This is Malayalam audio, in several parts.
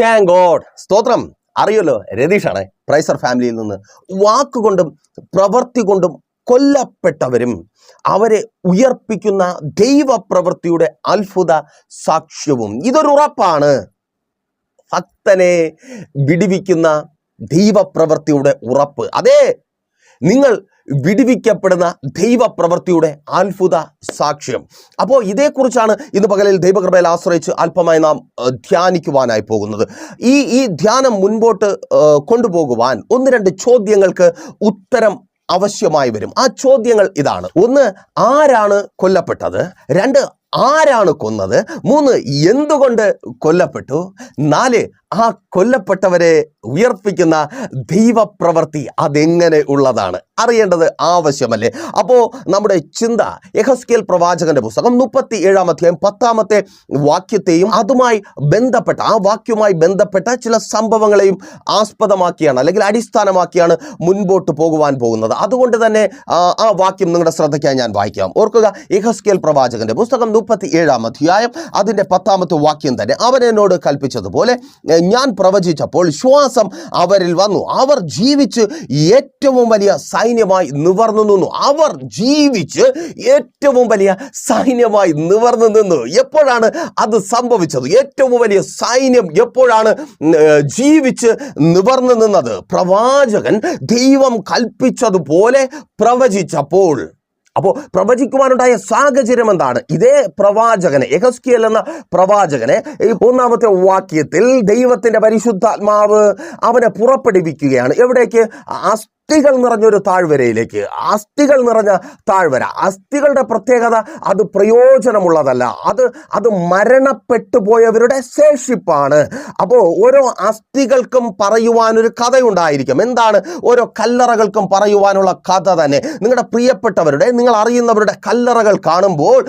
താങ്ക് ഗോഡ് സ്തോത്രം. അറിയല്ലോ രതീഷാണ് പ്രൈസർ ഫാമിലിയിൽ നിന്ന് വാക്കുകൊണ്ടും പ്രവൃത്തി കൊണ്ടും കൊല്ലപ്പെട്ടവരും. അവരെ ഉയർപ്പിക്കുന്ന ദൈവപ്രവൃത്തിയുടെ അത്ഭുത സാക്ഷ്യവും. ഇതൊരു ഉറപ്പാണ്. ഭക്തനെ വിടിവിക്കുന്ന ദൈവപ്രവൃത്തിയുടെ ഉറപ്പ്. അതെ നിങ്ങൾ വിടിവിക്കപ്പെടുന്ന ദൈവപ്രവൃത്തിയുടെ അത്ഭുത സാക്ഷ്യം. അപ്പോൾ ഇതേക്കുറിച്ചാണ് ഇന്ന് പകലിൽ ദൈവകൃപയിൽ ആശ്രയിച്ച് അല്പമായി നാം ധ്യാനിക്കുവാനായി പോകുന്നത്. ഈ ഈ ധ്യാനം മുൻപോട്ട് കൊണ്ടുപോകുവാൻ ഒന്ന് രണ്ട് ചോദ്യങ്ങൾക്ക് ഉത്തരം ആവശ്യമായി വരും. ആ ചോദ്യങ്ങൾ ഇതാണ്. ഒന്ന് ആരാണ് കൊല്ലപ്പെട്ടത്? രണ്ട് ആരാണ് കൊന്നത്? മൂന്ന് എന്തുകൊണ്ട് കൊല്ലപ്പെട്ടു? നാല് ആ കൊല്ലപ്പെട്ടവരെ ഉയർപ്പിക്കുന്ന ദൈവപ്രവൃത്തി അതെങ്ങനെ ഉള്ളതാണ്? അറിയേണ്ടത് ആവശ്യമല്ലേ? അപ്പോൾ നമ്മുടെ ചിന്ത യഹസ്കേൽ പ്രവാചകന്റെ പുസ്തകം മുപ്പത്തി ഏഴാം അധ്യായം പത്താമത്തെ വാക്യത്തെയും അതുമായി ബന്ധപ്പെട്ട ആ വാക്യവുമായി ബന്ധപ്പെട്ട ചില സംഭവങ്ങളെയും ആസ്പദമാക്കിയാണ് അല്ലെങ്കിൽ അടിസ്ഥാനമാക്കിയാണ് മുൻപോട്ട് പോകുവാൻ പോകുന്നത്. അതുകൊണ്ട് തന്നെ ആ, വാക്യം നിങ്ങളുടെ ശ്രദ്ധയ്ക്കായി ഞാൻ വായിക്കാം. ഓർക്കുക യഹസ്കേൽ പ്രവാചകന്റെ പുസ്തകം മുപ്പത്തി ഏഴാം അധ്യായം അതിന്റെ പത്താമത്തെ വാക്യം തന്നെ അവൻ എന്നോട് കൽപ്പിച്ചതുപോലെ ഞാൻ പ്രവചിച്ചപ്പോൾ ശ്വാസം അവരിൽ വന്നു. അവർ ജീവിച്ച് ഏറ്റവും വലിയ സൈന്യമായി നിവർന്നു നിന്നു. അവർ ജീവിച്ച് ഏറ്റവും വലിയ സൈന്യമായി നിവർന്നു നിന്നു. എപ്പോഴാണ് അത് സംഭവിച്ചത്? ഏറ്റവും വലിയ സൈന്യം എപ്പോഴാണ് ജീവിച്ച് നിവർന്നു നിന്നത്? പ്രവാചകൻ ദൈവം കൽപ്പിച്ചതുപോലെ പ്രവചിച്ചപ്പോൾ. അപ്പോൾ പ്രവചിക്കുവാനുണ്ടായ സാഹചര്യം എന്താണ്? ഇതേ പ്രവാചകനെ എഹസ്കിയൽ എന്ന പ്രവാചകനെ ഒന്നാമത്തെ വാക്യത്തിൽ ദൈവത്തിന്റെ പരിശുദ്ധാത്മാവ് അവനെ പുറപ്പെടുവിക്കുകയാണ്. എവിടേക്ക്? അസ്ഥികൾ നിറഞ്ഞൊരു താഴ്വരയിലേക്ക്. അസ്ഥികൾ നിറഞ്ഞ താഴ്വര. അസ്ഥികളുടെ പ്രത്യേകത അത് പ്രയോജനമുള്ളതല്ല. അത് അത് മരണപ്പെട്ടു പോയവരുടെ ശേഷിപ്പാണ്. അപ്പോൾ ഓരോ അസ്ഥികൾക്കും പറയുവാനൊരു കഥയുണ്ടായിരിക്കും. എന്താണ്? ഓരോ കല്ലറകൾക്കും പറയുവാനുള്ള കഥ തന്നെ. നിങ്ങളുടെ പ്രിയപ്പെട്ടവരുടെ നിങ്ങൾ അറിയുന്നവരുടെ കല്ലറകൾ കാണുമ്പോൾ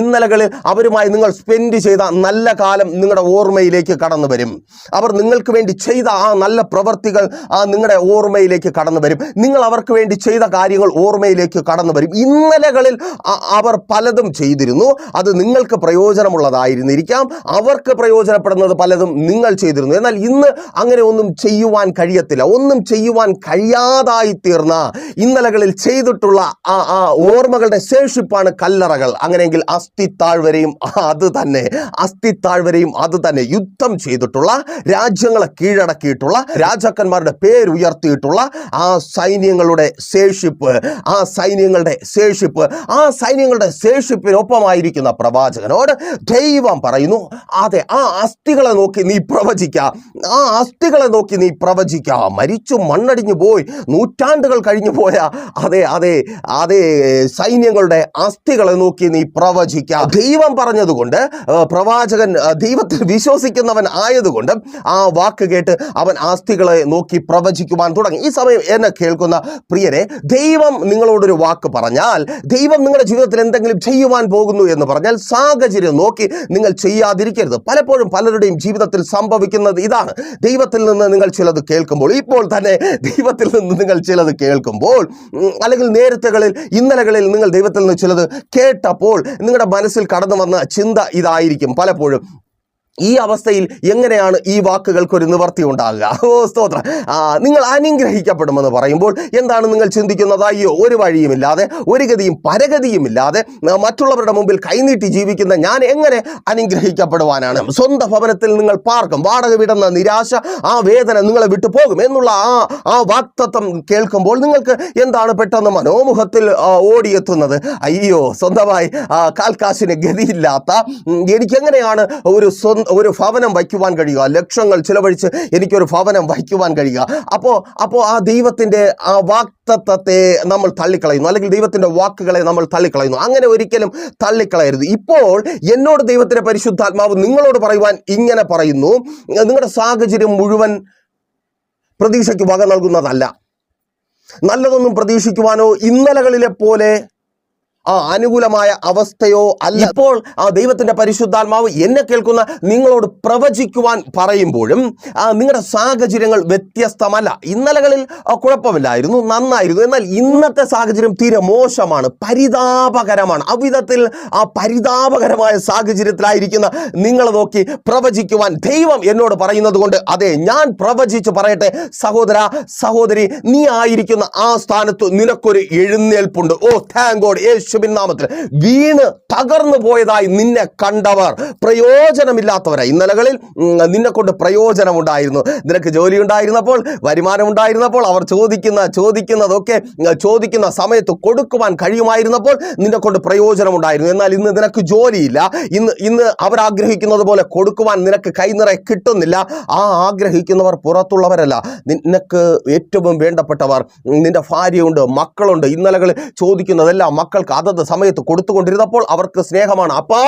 ഇന്നലകളിൽ അവരുമായി നിങ്ങൾ സ്പെൻഡ് ചെയ്ത നല്ല കാലം നിങ്ങളുടെ ഓർമ്മയിലേക്ക് കടന്നു വരും അവർ നിങ്ങൾക്ക് വേണ്ടി ചെയ്ത ആ നല്ല പ്രവൃത്തികൾ ആ നിങ്ങളുടെ ഓർമ്മയിലേക്ക് കടന്നു വരും നിങ്ങൾ അവർക്ക് വേണ്ടി ചെയ്ത കാര്യങ്ങൾ ഓർമ്മയിലേക്ക് കടന്നു വരും. ഇന്നലകളിൽ അവർ പലതും ചെയ്തിരുന്നു. അത് നിങ്ങൾക്ക് പ്രയോജനമുള്ളതായിരുന്നിരിക്കാം. അവർക്ക് പ്രയോജനപ്പെടുന്നത് പലതും നിങ്ങൾ ചെയ്തിരുന്നു. എന്നാൽ ഇന്ന് അങ്ങനെ ഒന്നും ചെയ്യുവാൻ കഴിയത്തില്ല. ഒന്നും ചെയ്യുവാൻ കഴിയാതായി തീർന്ന ഇന്നലകളിൽ ചെയ്തിട്ടുള്ള ആ ആ ഓർമ്മകളുടെ ശേഷിപ്പാണ് കല്ലറകൾ. അങ്ങനെയെങ്കിൽ അസ്ഥിത്താഴ്വരെയും അത് തന്നെ അസ്ഥിത്താഴ്വരെയും അത് തന്നെ യുദ്ധം ചെയ്തിട്ടുള്ള രാജ്യങ്ങളെ കീഴടക്കിയിട്ടുള്ള രാജാക്കന്മാരുടെ പേരുയർത്തിയിട്ടുള്ള ആ സൈന്യങ്ങളുടെ ശേഷിപ്പ് ആ സൈന്യങ്ങളുടെ ശേഷിപ്പ് ആ സൈന്യങ്ങളുടെ ശേഷിപ്പിനൊപ്പമായിരിക്കുന്ന പ്രവാചകനോട് ദൈവം പറയുന്നു അതെ ആ അസ്ഥികളെ നോക്കി നീ പ്രവചിക്ക ആ അസ്ഥികളെ നോക്കി നീ പ്രവചിക്ക. മരിച്ചു മണ്ണടിഞ്ഞു പോയി നൂറ്റാണ്ടുകൾ കഴിഞ്ഞു പോയ അതെ അതെ അതെ സൈന്യങ്ങളുടെ അസ്ഥികളെ നോക്കി നീ പ്രവചിക്ക. ദൈവം പറഞ്ഞതുകൊണ്ട് പ്രവാചകൻ ദൈവത്തിൽ വിശ്വസിക്കുന്നവൻ ആയതുകൊണ്ട് ആ വാക്ക് കേട്ട് അവൻ ആസ്തികളെ നോക്കി പ്രവചിക്കുവാൻ തുടങ്ങി. ഈ സമയം എന്നെ കേൾക്കുന്ന പ്രിയരെ ദൈവം നിങ്ങളോടൊരു വാക്ക് പറഞ്ഞാൽ ദൈവം നിങ്ങളുടെ ജീവിതത്തിൽ എന്തെങ്കിലും ചെയ്യുവാൻ പോകുന്നു എന്ന് പറഞ്ഞാൽ സാഹചര്യം നോക്കി നിങ്ങൾ ചെയ്യാതിരിക്കരുത്. പലപ്പോഴും പലരുടെയും ജീവിതത്തിൽ സംഭവിക്കുന്നത് ഇതാണ്. ദൈവത്തിൽ നിന്ന് നിങ്ങൾ ചിലത് കേൾക്കുമ്പോൾ ഇപ്പോൾ തന്നെ ദൈവത്തിൽ നിന്ന് നിങ്ങൾ ചിലത് കേൾക്കുമ്പോൾ അല്ലെങ്കിൽ നേരത്തെകളിൽ ഇന്നലകളിൽ നിങ്ങൾ ദൈവത്തിൽ നിന്ന് ചിലത് കേട്ടപ്പോൾ നിങ്ങളുടെ മനസ്സിൽ കടന്നു വന്ന ചിന്ത ഇതായിരിക്കും. പലപ്പോഴും ഈ അവസ്ഥയിൽ എങ്ങനെയാണ് ഈ വാക്കുകൾക്ക് ഒരു നിവർത്തി ഉണ്ടാകുക? ഓ സ്തോത്രം. നിങ്ങൾ അനുഗ്രഹിക്കപ്പെടുമെന്ന് പറയുമ്പോൾ എന്താണ് നിങ്ങൾ ചിന്തിക്കുന്നത്? അയ്യോ ഒരു വഴിയുമില്ലാതെ ഒരു ഗതിയും പരഗതിയുമില്ലാതെ മറ്റുള്ളവരുടെ മുമ്പിൽ കൈനീട്ടി ജീവിക്കുന്ന ഞാൻ എങ്ങനെ അനുഗ്രഹിക്കപ്പെടുവാനാണ്? സ്വന്തം ഭവനത്തിൽ നിങ്ങൾ പാർക്കും. വാടക വിടുന്ന നിരാശ ആ വേദന നിങ്ങളെ വിട്ടു പോകും എന്നുള്ള ആ ആ വാക്തത്വം കേൾക്കുമ്പോൾ നിങ്ങൾക്ക് എന്താണ് പെട്ടെന്ന് മനോമുഖത്തിൽ ഓടിയെത്തുന്നത്? അയ്യോ സ്വന്തമായി കാൽക്കാശിന് ഗതിയില്ലാത്ത എനിക്കെങ്ങനെയാണ് ഒരു സ്വന്തം ഒരു ഭവനം വയ്ക്കുവാൻ കഴിയുക. ലക്ഷങ്ങൾ ചിലവഴിച്ച് എനിക്കൊരു ഭവനം വഹിക്കുവാൻ കഴിയുക. അപ്പോൾ അപ്പോൾ ആ ദൈവത്തിന്റെ ആ വാക്തത്വത്തെ നമ്മൾ തള്ളിക്കളയുന്നു. അല്ലെങ്കിൽ ദൈവത്തിന്റെ വാക്കുകളെ നമ്മൾ തള്ളിക്കളയുന്നു. അങ്ങനെ ഒരിക്കലും തള്ളിക്കളയരുത്. ഇപ്പോൾ എന്നോട് ദൈവത്തിന്റെ പരിശുദ്ധാത്മാവ് നിങ്ങളോട് പറയുവാൻ ഇങ്ങനെ പറയുന്നു. നിങ്ങളുടെ സാഹചര്യം മുഴുവൻ പ്രതീക്ഷയ്ക്ക് വക നൽകുന്നതല്ല. നല്ലതൊന്നും പ്രതീക്ഷിക്കുവാനോ ഇന്നലകളിലെ പോലെ ആ അനുകൂലമായ അവസ്ഥയോ അല്ല. ഇപ്പോൾ ആ ദൈവത്തിന്റെ പരിശുദ്ധാത്മാവ് എന്നെ കേൾക്കുന്ന നിങ്ങളോട് പ്രവചിക്കുവാൻ പറയുമ്പോഴും ആ, നിങ്ങളുടെ സാഹചര്യങ്ങൾ വ്യത്യസ്തമല്ല. ഇന്നലകളിൽ കുഴപ്പമില്ലായിരുന്നു നന്നായിരുന്നു. എന്നാൽ ഇന്നത്തെ സാഹചര്യം തീരെ മോശമാണ് പരിതാപകരമാണ്. അവിധത്തിൽ ആ പരിതാപകരമായ സാഹചര്യത്തിലായിരിക്കുന്ന നിങ്ങളെ നോക്കി പ്രവചിക്കുവാൻ ദൈവം എന്നോട് പറയുന്നത് കൊണ്ട് അതെ ഞാൻ പ്രവചിച്ച് പറയട്ടെ സഹോദര സഹോദരി നീ ആയിരിക്കുന്ന ആ സ്ഥാനത്ത് നിനക്കൊരു എഴുന്നേൽപ്പുണ്ട്. ഓ താങ്ക് ഗോഡ് യേശുവിൻ നാമത്തിൽ വീണ് തകർന്നു പോയതായി നിന്നെ കണ്ടവർ. പ്രയോജനമില്ലാത്തവരായി ഇന്നലകളിൽ നിന്നെക്കൊണ്ട് നിന്നെ കൊണ്ട് പ്രയോജനമുണ്ടായിരുന്നു. നിനക്ക് ജോലി ഉണ്ടായിരുന്നപ്പോൾ വരുമാനം ഉണ്ടായിരുന്നപ്പോൾ അവർ ചോദിക്കുന്ന ചോദിക്കുന്നതൊക്കെ ചോദിക്കുന്ന സമയത്ത് കൊടുക്കുവാൻ കഴിയുമായിരുന്നപ്പോൾ നിന്നെ കൊണ്ട് പ്രയോജനമുണ്ടായിരുന്നു. എന്നാൽ ഇന്ന് നിനക്ക് ജോലിയില്ല. ഇന്ന് ഇന്ന് അവർ ആഗ്രഹിക്കുന്നത് പോലെ കൊടുക്കുവാൻ നിനക്ക് കൈനിറയെ കിട്ടുന്നില്ല. ആ ആഗ്രഹിക്കുന്നവർ പുറത്തുള്ളവരല്ല. നിനക്ക് ഏറ്റവും വേണ്ടപ്പെട്ടവർ നിന്റെ ഭാര്യയുണ്ട് മക്കളുണ്ട്. ഇന്നലകളിൽ ചോദിക്കുന്നതെല്ലാം മക്കൾക്ക് അതത് സമയത്ത് കൊടുത്തുകൊണ്ടിരുന്നപ്പോൾ അവർക്ക് സ്നേഹമാണ്. അപ്പാ!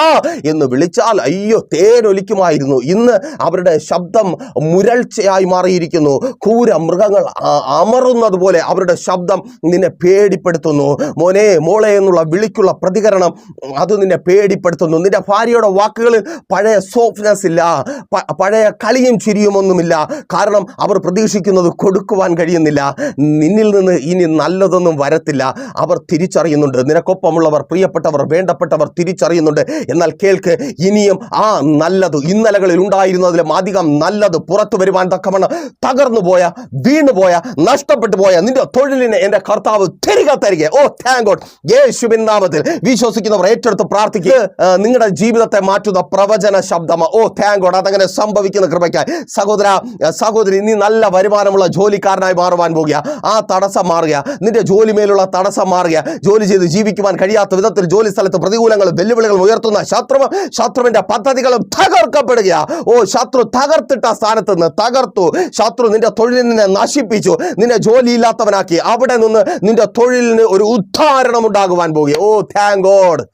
എന്ന് വിളിച്ചാൽ അയ്യോ തേനൊലിക്കുമായിരുന്നു. ഇന്ന് അവരുടെ ശബ്ദം മുരൾച്ചയായി മാറിയിരിക്കുന്നു. ക്രൂര മൃഗങ്ങൾ അമറുന്നത് പോലെ അവരുടെ ശബ്ദം നിന്നെ പേടിപ്പെടുത്തുന്നു. മോനെ മോളെ എന്നുള്ള വിളിക്കുള്ള പ്രതികരണം അത് നിന്നെ പേടിപ്പെടുത്തുന്നു. നിന്റെ ഭാര്യയുടെ വാക്കുകളിൽ പഴയ സോഫ്റ്റ്നെസ് ഇല്ല. പഴയ കളിയും ചിരിയും ഒന്നുമില്ല. കാരണം അവർ പ്രതീക്ഷിക്കുന്നത് കൊടുക്കുവാൻ കഴിയുന്നില്ല. നിന്നിൽ നിന്ന് ഇനി നല്ലതൊന്നും വരത്തില്ല. അവർ തിരിച്ചറിയുന്നുണ്ട്. നിനക്കൊപ്പമുള്ളവർ പ്രിയപ്പെട്ടവർ വേണ്ടപ്പെട്ടവർ തിരിച്ചറിയുന്നുണ്ട്. എന്നാൽ കേൾക്ക് ഇനിയും ആ നല്ലത് ഇന്നലകളിൽ ഉണ്ടായിരുന്നതിലും അധികം നല്ലത് പുറത്തു വരുവാൻ തക്കവണ്ണം തകർന്നു പോയ വീണ് പോയ നഷ്ടപ്പെട്ടു പോയ നിന്റെ തൊഴിലിനെ എന്റെ കർത്താവ് തിരികെ തരിക ഓ താങ്ക് ഗോഡ് യേശുവിൻ നാമത്തിൽ വിശ്വസിക്കുന്നവർ ഏറ്റെടുത്ത് പ്രാർത്ഥിക്കുക. നിങ്ങളുടെ ജീവിതത്തെ മാറ്റുന്ന പ്രവചന ശബ്ദം ഓ താങ്ക് ഗോഡ് അതങ്ങനെ സംഭവിക്കുന്ന കൃപയ്ക്കായി. സഹോദര സഹോദരി നീ നല്ല വരുമാനമുള്ള ജോലിക്കാരനായി മാറുവാൻ പോകുക. ആ തടസ്സം മാറുക. നിന്റെ ജോലി മേലുള്ള തടസ്സം മാറുക. ജോലി ചെയ്ത് ജീവിക്കുവാൻ കഴിയാത്ത വിധത്തിൽ ജോലി സ്ഥലത്ത് പ്രതികൂലങ്ങളും വെല്ലുവിളികളും ഉയർത്തുന്ന ശത്രു ശത്രുവിന്റെ പദ്ധതികളും തകർക്കപ്പെടുക ഓ ശത്രു തകർത്തിട്ട സ്ഥാനത്ത് നിന്ന് തകർത്തു. ശത്രു നിന്റെ തൊഴിലിനെ നശിപ്പിച്ചു. നിന്നെ ജോലിയില്ലാത്തവനാക്കി. അവിടെ നിന്ന് നിന്റെ തൊഴിലിന് ഒരു ഉദ്ധാരണം ഉണ്ടാകുവാൻ പോകുക ഓ താങ്ക് ഗോഡ്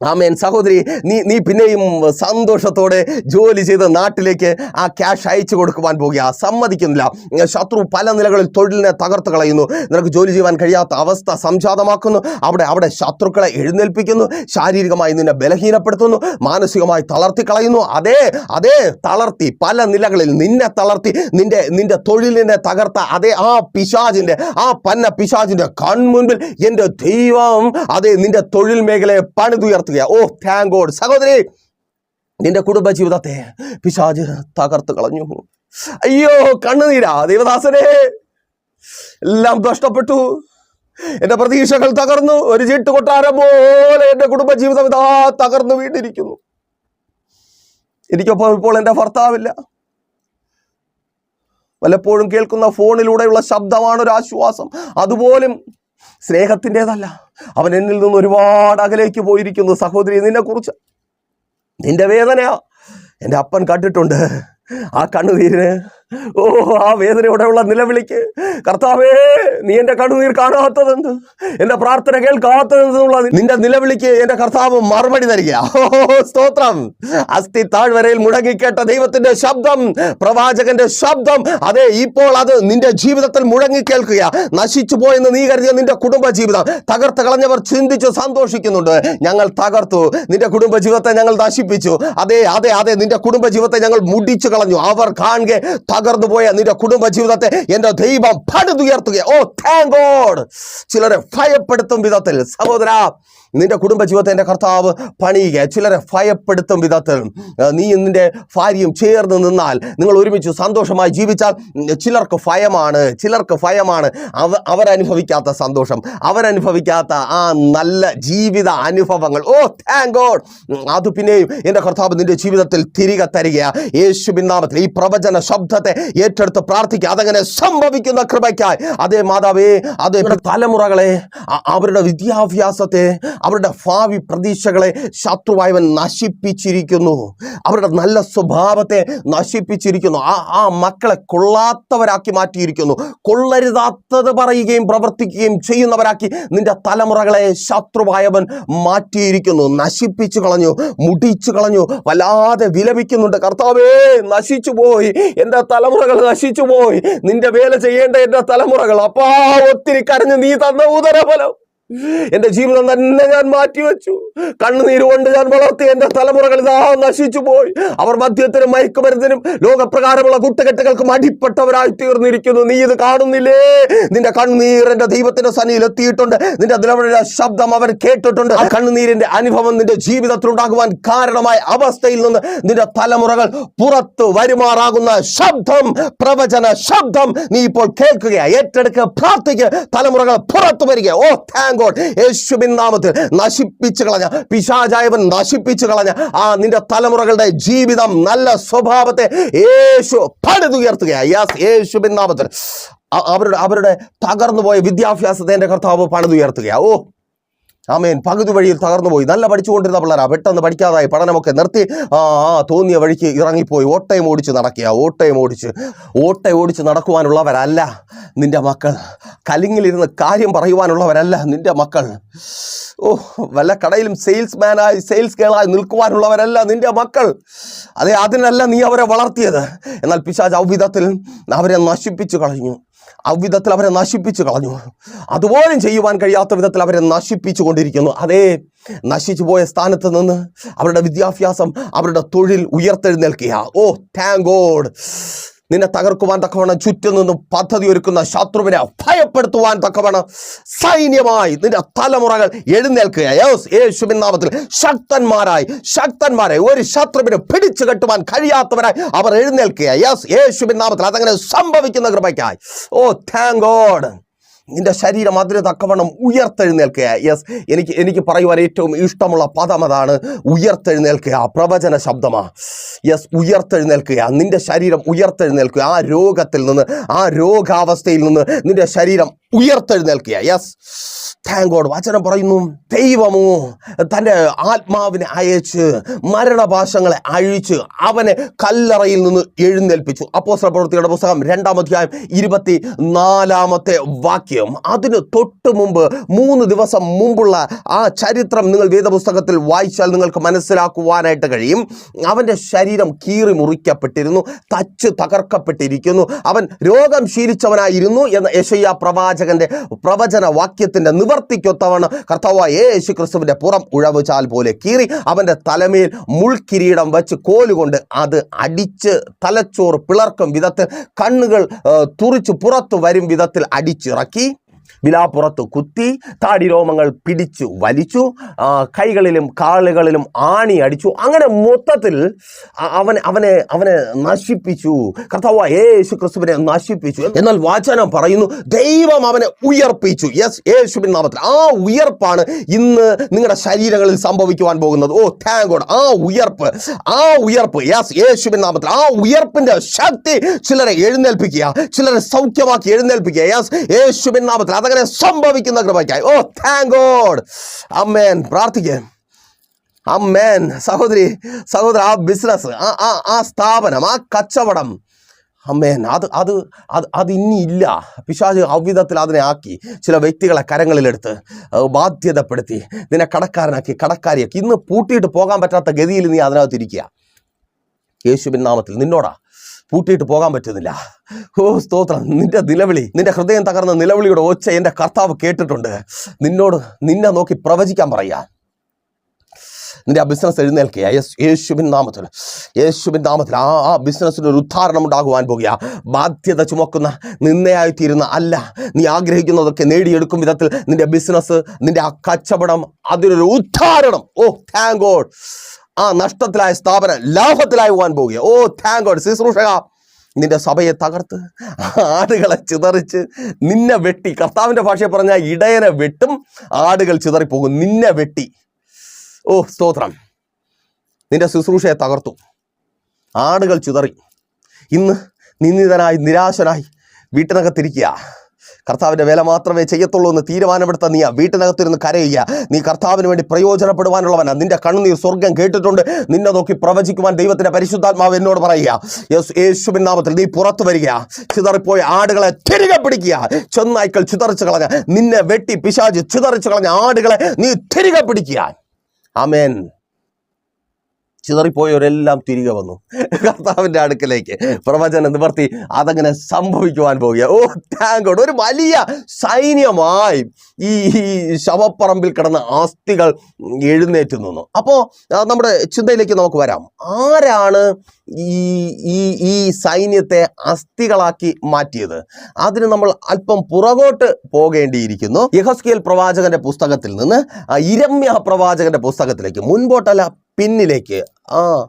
ആമേൻ. സഹോദരി നീ നീ പിന്നെയും സന്തോഷത്തോടെ ജോലി ചെയ്ത് നാട്ടിലേക്ക് ആ ക്യാഷ് അയച്ചു കൊടുക്കുവാൻ പോകുക. സമ്മതിക്കുന്നില്ല. ശത്രു പല നിലകളിൽ തൊഴിലിനെ തകർത്ത് കളയുന്നു. നിനക്ക് ജോലി ചെയ്യുവാൻ കഴിയാത്ത അവസ്ഥ സംജാതമാക്കുന്നു. അവിടെ അവിടെ ശത്രുക്കളെ എഴുന്നേൽപ്പിക്കുന്നു. ശാരീരികമായി നിന്നെ ബലഹീനപ്പെടുത്തുന്നു. മാനസികമായി തളർത്തി കളയുന്നു. അതേ അതേ തളർത്തി പല നിലകളിൽ നിന്നെ തളർത്തി നിന്റെ നിന്റെ തൊഴിലിനെ തകർത്ത അതേ ആ പിശാജിന്റെ ആ പന്ന പിശാജിന്റെ കൺമുൻപിൽ എന്റെ ദൈവം അതേ നിന്റെ തൊഴിൽ മേഖലയെ പണിതുയർത്തുക ഓ താങ്ക് ഗോഡ് സഹോദരി നിന്റെ കുടുംബ ജീവിതത്തെ പിശാജ് തകർത്ത് കളഞ്ഞു. അയ്യോ കണ്ണുനീരാ ദേവദാസനെ. എല്ലാം നഷ്ടപ്പെട്ടു. എന്റെ പ്രതീക്ഷകൾ തകർന്നു. ഒരു ചീട്ട് കൊട്ടാരം പോലെ എന്റെ കുടുംബ ജീവിതം ഇതാ തകർന്നു വീണ്ടിരിക്കുന്നു എനിക്കൊപ്പം ഇപ്പോൾ എന്റെ ഭർത്താവില്ല. വല്ലപ്പോഴും കേൾക്കുന്ന ഫോണിലൂടെയുള്ള ശബ്ദമാണ് ഒരു ആശ്വാസം. അതുപോലും സ്നേഹത്തിന്റെതല്ല. അവൻ എന്നിൽ നിന്ന് ഒരുപാട് അകലേക്ക് പോയിരിക്കുന്നു. സഹോദരി നിന്നെ കുറിച്ച് നിന്റെ വേദനയാ. എന്റെ അപ്പൻ കണ്ടിട്ടുണ്ട്. ആ കണ്ണുനീരിന് ഓ ആ വേദനയോടെയുള്ള നിലവിളിക്ക്. കർത്താവേ നീ എന്റെ കണ്ണുനീർ കാണാത്തതെന്ന് എന്റെ പ്രാർത്ഥന കേൾക്കാത്തതെന്നുള്ള നിന്റെ നിലവിളിക്ക് എന്റെ കർത്താവ് മറുപടി തരിക. സ്തോത്രം. അസ്ഥി താഴ്വരയിൽ മുഴങ്ങിക്കേട്ട ദൈവത്തിന്റെ ശബ്ദം പ്രവാചകന്റെ ശബ്ദം അതെ ഇപ്പോൾ അത് നിന്റെ ജീവിതത്തിൽ മുഴങ്ങിക്കേൾക്കുക നശിച്ചു പോയെന്ന് നീ കരുതിയ നിന്റെ കുടുംബ ജീവിതം തകർത്ത് കളഞ്ഞവർ ചിന്തിച്ചു സന്തോഷിക്കുന്നുണ്ട്. ഞങ്ങൾ തകർത്തു. നിന്റെ കുടുംബ ജീവിതത്തെ ഞങ്ങൾ നശിപ്പിച്ചു. അതെ അതെ അതെ നിന്റെ കുടുംബ ജീവിതത്തെ ഞങ്ങൾ മുടിച്ചു കളഞ്ഞു. അവർ കാണുക തകർന്നു പോയ നിന്റെ കുടുംബ ജീവിതത്തെ എന്റെ ദൈവം പടുതുയർത്തുക. ഓ താങ്ക് ഗോഡ് ചിലരെ ഭയപ്പെടുത്തും വിധത്തിൽ. സഹോദര നിന്റെ കുടുംബ ജീവിതത്തെ എന്റെ കർത്താവ് പണിയുക. ചിലരെ ഭയപ്പെടുത്തും വിധത്തിൽ. നീ നിന്റെ ഭാര്യയും ചേർന്ന് നിന്നാൽ നിങ്ങൾ ഒരുമിച്ച് സന്തോഷമായി ജീവിച്ചാൽ ചിലർക്ക് ഭയമാണ് ചിലർക്ക് ഭയമാണ്. അവ അവരനുഭവിക്കാത്ത സന്തോഷം അവരനുഭവിക്കാത്ത ആ നല്ല ജീവിത അനുഭവങ്ങൾ. ഓ താങ്ക് ഗോഡ് അത് പിന്നെയും എന്റെ കർത്താവ് നിന്റെ ജീവിതത്തിൽ തിരികെ തരിക യേശുവിൻ നാമത്തിൽ ഈ പ്രവചന ശബ്ദത്തെ ഏറ്റെടുത്ത് പ്രാർത്ഥിക്കുക. അതങ്ങനെ സംഭവിക്കുന്ന കൃപയ്ക്കായി. അതേ മാതാവേ അതേ തലമുറകളെ അവരുടെ വിദ്യാഭ്യാസത്തെ അവരുടെ ഭാവി പ്രതീക്ഷകളെ ശത്രുവായവൻ നശിപ്പിച്ചിരിക്കുന്നു. അവരുടെ നല്ല സ്വഭാവത്തെ നശിപ്പിച്ചിരിക്കുന്നു. ആ ആ മക്കളെ കൊള്ളാത്തവരാക്കി മാറ്റിയിരിക്കുന്നു. കൊള്ളരുതാത്തത് പറയുകയും പ്രവർത്തിക്കുകയും ചെയ്യുന്നവരാക്കി നിന്റെ തലമുറകളെ ശത്രുവായവൻ മാറ്റിയിരിക്കുന്നു. നശിപ്പിച്ചു കളഞ്ഞു മുടിച്ചു കളഞ്ഞു വല്ലാതെ വിലപിക്കുന്നുണ്ട്. കർത്താവേ നശിച്ചു പോയി. എന്റെ തലമുറകൾ നശിച്ചു പോയി. നിന്റെ വേല ചെയ്യേണ്ട എന്റെ തലമുറകൾ അപ്പാ ഒത്തിരി കരഞ്ഞ് നീ തന്ന ഉദരഫലം. എന്റെ ജീവിതം തന്നെ ഞാൻ മാറ്റിവെച്ചു. കണ്ണുനീര് കൊണ്ട് ഞാൻ വളർത്തി എന്റെ തലമുറകൾ ഇതാ നശിച്ചു പോയി. അവർ മദ്യത്തിനും മയക്കുമരുന്നിനും ലോകപ്രകാരമുള്ള കുട്ടകെട്ടുകൾക്കും അടിപ്പെട്ടവരായി തീർന്നിരിക്കുന്നു. നീ ഇത് കാണുന്നില്ലേ? നിന്റെ കണ്ണുനീർ എന്റെ ദൈവത്തിന്റെ സന്നിയിൽ എത്തിയിട്ടുണ്ട്. നിന്റെ നിലവിലെ ശബ്ദം അവർ കേട്ടിട്ടുണ്ട്. ആ കണ്ണുനീരിന്റെ അനുഭവം നിന്റെ ജീവിതത്തിൽ ഉണ്ടാകുവാൻ കാരണമായ അവസ്ഥയിൽ നിന്ന് നിന്റെ തലമുറകൾ പുറത്തു വരുമാറാകുന്ന ശബ്ദം പ്രവചന ശബ്ദം നീ ഇപ്പോൾ കേൾക്കുക ഏറ്റെടുക്കുക പ്രാർത്ഥിക്കുക തലമുറകൾ പുറത്തു വരിക. ഓ താങ്ക് ഗോഡ് യേശുവിൻ നാമത്തിൽ നശിപ്പിച്ചു കളഞ്ഞ പിശാചായവൻ നശിപ്പിച്ചു കളഞ്ഞ ആ നിന്റെ തലമുറകളുടെ ജീവിതം നല്ല സ്വഭാവത്തെ യേശു പണിതുയർത്തുകയാണ് യാസ് യേശുവിൻ നാമത്തിൽ. അവരുടെ അവരുടെ തകർന്നു പോയ വിദ്യാഭ്യാസത്തെ എന്റെ കർത്താവ് പണിതുയർത്തുകയാണ് ഓ ആമേൻ. പകുതി വഴിയിൽ തകർന്നു പോയി നല്ല പഠിച്ചുകൊണ്ടിരുന്ന പിള്ളേരാ. പെട്ടെന്ന് പഠിക്കാതായി. പഠനമൊക്കെ നിർത്തി. ആ ആ തോന്നിയ വഴിക്ക് ഇറങ്ങിപ്പോയി. ഓട്ടയം ഓടിച്ച് നടക്കുക ഓട്ടയം ഓടിച്ച്. ഓട്ടയം ഓടിച്ച് നടക്കുവാനുള്ളവരല്ല നിന്റെ മക്കൾ. കലിങ്ങിലിരുന്ന് കാര്യം പറയുവാനുള്ളവരല്ല നിന്റെ മക്കൾ. ഓ വല്ല കടയിലും സെയിൽസ്മാനായി സെയിൽസ് ഗേളായി നിൽക്കുവാനുള്ളവരല്ല നിന്റെ മക്കൾ. അതെ അതിനല്ല നീ അവരെ വളർത്തിയത്. എന്നാൽ പിശാജ് ഔവിധത്തിൽ അവരെ നശിപ്പിച്ചു കളഞ്ഞു. അவ்விധത്തിൽ അവരെ നശിപ്പിച്ചു കളഞ്ഞു. അതുപോലും ചെയ്യുവാൻ കഴിയാത്ത വിധത്തിൽ അവരെ നശിപ്പിച്ചു കൊണ്ടിരിക്കുന്നു. അതേ നശിച്ചു പോയ സ്ഥാനത്ത് നിന്ന് അവരുടെ വിദ്യാഭ്യാസം അവരുടെ തൊഴിൽ ഉയർത്തെഴുന്നേൽക്കുക ഓ താങ്ക് ഗോഡ് നിന്നെ തകർക്കുവാൻ തക്കവണ്ണം ചുറ്റും നിന്നും പദ്ധതി ഒരുക്കുന്ന ശത്രുവിനെ ഭയപ്പെടുത്തുവാൻ തക്കവണ്ണം സൈന്യമായി നിന്റെ തലമുറകൾ എഴുന്നേൽക്കുക. യേസ് യേശുവിൻ നാമത്തിൽ ശക്തന്മാരായി ശക്തന്മാരെ ഒരു ശത്രുവിനെ പിടിച്ചു കെട്ടുവാൻ കഴിയാത്തവരായി അവർ എഴുന്നേൽക്കുക. യെസ് യേശുവിൻ നാമത്തിൽ അതങ്ങനെ സംഭവിക്കുന്ന കൃപയ്ക്കായി. ഓ താങ്ക് ഗോഡ് നിന്റെ ശരീരം അതിന് തക്കവണ്ണം ഉയർത്തെഴുന്നേൽക്കുക യെസ് എനിക്ക് എനിക്ക് പറയുവാൻ ഏറ്റവും ഇഷ്ടമുള്ള പദം അതാണ് ഉയർത്തെഴുന്നേൽക്കുക പ്രവചന ശബ്ദമാ. യെസ് ഉയർത്തെഴുന്നേൽക്കുക നിന്റെ ശരീരം ഉയർത്തെഴുന്നേൽക്കുക ആ രോഗത്തിൽ നിന്ന് ആ രോഗാവസ്ഥയിൽ നിന്ന് നിന്റെ ശരീരം ഉയർത്തെഴുന്നേൽക്കുക യെസ് താങ്ക് ഗോഡ് വചനം പറയുന്നു ദൈവമോ തന്റെ ആത്മാവിനെ അയച്ച് മരണപാശങ്ങളെ അഴിച്ച് അവനെ കല്ലറയിൽ നിന്ന് എഴുന്നേൽപ്പിച്ചു. അപ്പോ പ്രവൃത്തിയുടെ പുസ്തകം രണ്ടാം അധ്യായം ഇരുപത്തി നാലാമത്തെ വാക്യം. അതിന് തൊട്ട് മുമ്പ് മൂന്ന് ദിവസം മുമ്പുള്ള ആ ചരിത്രം നിങ്ങൾ വേദപുസ്തകത്തിൽ വായിച്ചാൽ നിങ്ങൾക്ക് മനസ്സിലാക്കുവാനായിട്ട് കഴിയും. അവന്റെ ശരീരം കീറി മുറിക്കപ്പെട്ടിരുന്നു തച്ച് തകർക്കപ്പെട്ടിരിക്കുന്നു. അവൻ രോഗം ശീലിച്ചവനായിരുന്നു എന്ന യശയ്യ പ്രവാചകന്റെ പ്രവചന വാക്യത്തിന്റെ നിവർത്തിക്കൊത്തവണ്ണം കർത്താവായ യേശു ക്രിസ്തുവിന്റെ പുറം ഉഴവുചാൽ പോലെ കീറി അവന്റെ തലമേൽ മുൾക്കിരീടം വെച്ച് കോലുകൊണ്ട് അത് അടിച്ച് തലച്ചോറ് പിളർക്കും വിധത്തിൽ കണ്ണുകൾ തുറിച്ച് പുറത്തു വരും വിധത്തിൽ അടിച്ചിറക്കി. വിലാപ്പുറത്ത് കുത്തി താടിരോമങ്ങൾ പിടിച്ചു വലിച്ചു കൈകളിലും കാലുകളിലും ആണി അടിച്ചു. അങ്ങനെ മൊത്തത്തിൽ അവൻ അവനെ അവനെ നശിപ്പിച്ചു. കർത്താവ് യേശു ക്രിസ്തുവിനെ നശിപ്പിച്ചു. എന്നാൽ വാചനം പറയുന്നു ദൈവം അവനെ ഉയർപ്പിച്ചു. യെസ് യേശുവിൻ നാമത്തിൽ. ആ ഉയർപ്പാണ് ഇന്ന് നിങ്ങളുടെ ശരീരങ്ങളിൽ സംഭവിക്കുവാൻ പോകുന്നത്. ഓ താങ്ക് ഗോഡ് ആ ഉയർപ്പ് ആ ഉയർപ്പ്. യെസ് യേശുവിൻ നാമത്തിൽ. ആ ഉയർപ്പിന്റെ ശക്തി ചിലരെ എഴുന്നേൽപ്പിക്കുക ചിലരെ സൗഖ്യമാക്കി എഴുന്നേൽപ്പിക്കുക. യെസ് യേശുവിൻ നാമത്തിൽ. അതങ്ങനെ സംഭവിക്കുന്ന കൃപയ്ക്കായി. Oh thank God amen. പ്രാർത്ഥിക്കേ. അമ്മേൻ. സഹോദരി സഹോദര ആ ബിസിനസ് ആ ആ ആ സ്ഥാപനം ആ കച്ചവടം. അമ്മേൻ. അത് അത് അത് അത് ഇനി ഇല്ല. പിശാച് അവിധത്തിൽ അതിനെ ആക്കി ചില വ്യക്തികളെ കരങ്ങളിലെടുത്ത് ബാധ്യതപ്പെടുത്തി നിന്നെ കടക്കാരനാക്കി കടക്കാരിയാക്കി. ഇന്ന് പൂട്ടിയിട്ട് പോകാൻ പറ്റാത്ത ഗതിയിൽ നീ അതിനകത്ത് ഇരിക്കുക. യേശുവിൻ നാമത്തിൽ നിന്നോടാ. പൂട്ടിയിട്ട് പോകാൻ പറ്റുന്നില്ല. ഓ സ്തോത്രം. നിന്റെ നിലവിളി നിന്റെ ഹൃദയം തകർന്ന നിലവിളിയുടെ ഒച്ച എന്റെ കർത്താവ് കേട്ടിട്ടുണ്ട്. നിന്നോട് നിന്നെ നോക്കി പ്രവചിക്കാൻ പറയാ നിന്റെ ആ ബിസിനസ് എഴുന്നേൽക്കുക യേശു യേശുബിൻ നാമത്തിൽ യേശുബിൻ നാമത്തിൽ ആ ആ ബിസിനസ്സിന് ഒരു ഉദ്ധാരണം ഉണ്ടാകുവാൻ പോകുക. ബാധ്യത ചുമക്കുന്ന നിന്നയായിത്തീരുന്ന അല്ല. നീ ആഗ്രഹിക്കുന്നതൊക്കെ നേടിയെടുക്കും വിധത്തിൽ നിന്റെ ബിസിനസ് നിന്റെ ആ കച്ചവടം അതിനൊരു ഉദ്ധാരണം. ഓ താങ്ക് ഗോഡ് ആ നഷ്ടത്തിലായ സ്ഥാപനം ലാഭത്തിലായി പോകാൻ പോവുക ഓ താങ്ക് ഗോഡ് ശുശ്രൂഷക നിന്റെ സഭയെ തകർത്ത് ആടുകളെ ചിതറിച്ച് നിന്നെ വെട്ടി. കർത്താവിന്റെ ഭാഷയെ പറഞ്ഞാൽ ഇടയനെ വെട്ടും ആടുകൾ ചിതറിപ്പോകും. നിന്നെ വെട്ടി. ഓ സ്തോത്രം. നിന്റെ ശുശ്രൂഷയെ തകർത്തു. ആടുകൾ ചിതറി. ഇന്ന് നിന്ദിതനായി നിരാശനായി വീട്ടിനകത്തിരിക്കുക കർത്താവിന്റെ വേല മാത്രമേ ചെയ്യത്തുള്ളൂ എന്ന് തീരുമാനമെടുത്ത നീ വീട്ടിനകത്തിരുന്ന് കരയുക. നീ കർത്താവിന് വേണ്ടി പ്രയോജനപ്പെടുവാനുള്ളവനാ. നിന്റെ കണ്ണുനീർ സ്വർഗം കേട്ടിട്ടുണ്ട്. നിന്നെ നോക്കി പ്രവചിക്കുവാൻ ദൈവത്തിന്റെ പരിശുദ്ധാത്മാവ് എന്നോട് പറയുക. യേശു യേശുവിൻ നാമത്തിൽ നീ പുറത്തു വരിക. ചിതറിപ്പോയ ആടുകളെ തിരികെ പിടിക്കുക. ചെന്നായ്ക്കൾ ചിതറിച്ച് കളഞ്ഞ നിന്നെ വെട്ടി പിശാചി ചിതറിച്ച് കളഞ്ഞ ആടുകളെ നീ തിരികെ പിടിക്കുക. ആമേൻ. ചിതറിപ്പോയവരെല്ലാം തിരികെ വന്നു. കർത്താവിന്റെ അടുക്കലേക്ക് പ്രവചന നിവർത്തി. അതങ്ങനെ സംഭവിക്കുവാൻ പോവുക ഓ താങ്ക് ഒരു വലിയ സൈന്യമായി ഈ ശവപ്പറമ്പിൽ കിടന്ന ആസ്തികൾ എഴുന്നേറ്റ് നിന്നു. അപ്പോൾ നമ്മുടെ ചിന്തയിലേക്ക് നമുക്ക് വരാം. ആരാണ് ഈ ഈ ഈ സൈന്യത്തെ അസ്ഥികളാക്കി മാറ്റിയത്? അതിന് നമ്മൾ അല്പം പുറകോട്ട് പോകേണ്ടിയിരിക്കുന്നു. യഹസ്കിയൽ പ്രവാചകന്റെ പുസ്തകത്തിൽ നിന്ന് ഇരമ്യ പ്രവാചകന്റെ പുസ്തകത്തിലേക്ക് മുൻപോട്ടല്ല പിന്നിലേക്ക്. ആ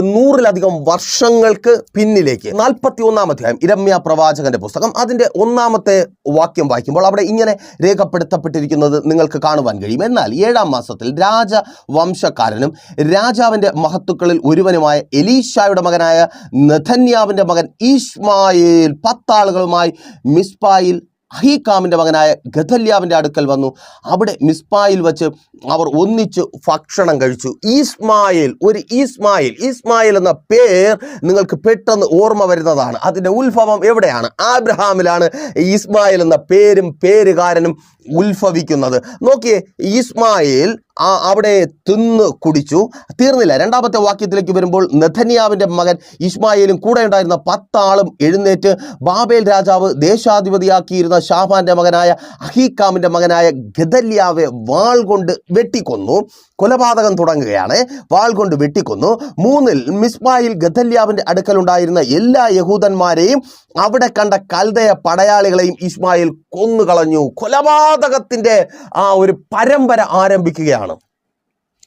നൂറിലധികം വർഷങ്ങൾക്ക് പിന്നിലേക്ക്. നാൽപ്പത്തി ഒന്നാം അധ്യായം ഇരമ്യ പ്രവാചകന്റെ പുസ്തകം. അതിന്റെ ഒന്നാമത്തെ വാക്യം വായിക്കുമ്പോൾ അവിടെ ഇങ്ങനെ രേഖപ്പെടുത്തപ്പെട്ടിരിക്കുന്നത് നിങ്ങൾക്ക് കാണുവാൻ കഴിയും. എന്നാൽ ഏഴാം മാസത്തിൽ രാജവംശക്കാരനും രാജാവിന്റെ മഹത്തുക്കളിൽ ഒരുവനുമായ എലീഷായുടെ മകനായ നഥന്യാവിന്റെ മകൻ ഈഷ്മായേൽ പത്താളുകളുമായി മിസ്പായിൽ അഹീക്കാമിന്റെ മകനായ ഗദല്യാവിന്റെ അടുക്കൽ വന്നു. അവിടെ മിസ്പായിൽ വച്ച് അവർ ഒന്നിച്ച് ഭക്ഷണം കഴിച്ചു. ഈസ്മായിൽ ഒരു ഈസ്മായിൽ ഈസ്മായിൽ എന്ന പേർ നിങ്ങൾക്ക് പെട്ടെന്ന് ഓർമ്മ വരുന്നതാണ്. അതിന്റെ ഉത്ഭവം എവിടെയാണ്? ആബ്രഹാമിലാണ് ഈസ്മായിൽ എന്ന പേരും പേരുകാരനും ഉത്ഭവിക്കുന്നത്. നോക്കിയേ ഈസ്മായിൽ അവിടെ തിന്ന് കുടിച്ചു. തീർന്നില്ല. രണ്ടാമത്തെ വാക്യത്തിലേക്ക് വരുമ്പോൾ നെഥന്യാവിന്റെ മകൻ ഇസ്മായിലും കൂടെ ഉണ്ടായിരുന്ന പത്താളും എഴുന്നേറ്റ് ബാബേൽ രാജാവ് ദേശാധിപതിയാക്കിയിരുന്ന ഷാഹാന്റെ മകനായ അഹീക്കാമിന്റെ മകനായ ഗദല്യാവെ വാൾ കൊണ്ട് വെട്ടിക്കൊന്നു. കൊലപാതകം തുടങ്ങുകയാണ്. വാൾ കൊണ്ട് വെട്ടിക്കൊന്നു. മൂന്നിൽ മിസ്ബായിൽ ഗദല്യാവിന്റെ അടുക്കലുണ്ടായിരുന്ന എല്ലാ യഹൂദന്മാരെയും അവിടെ കണ്ട കൽതയ പടയാളികളെയും ഇസ്മായിൽ കൊന്നുകളഞ്ഞു. കൊലപാതകത്തിന്റെ ആ ഒരു പരമ്പര ആരംഭിക്കുകയാണ്.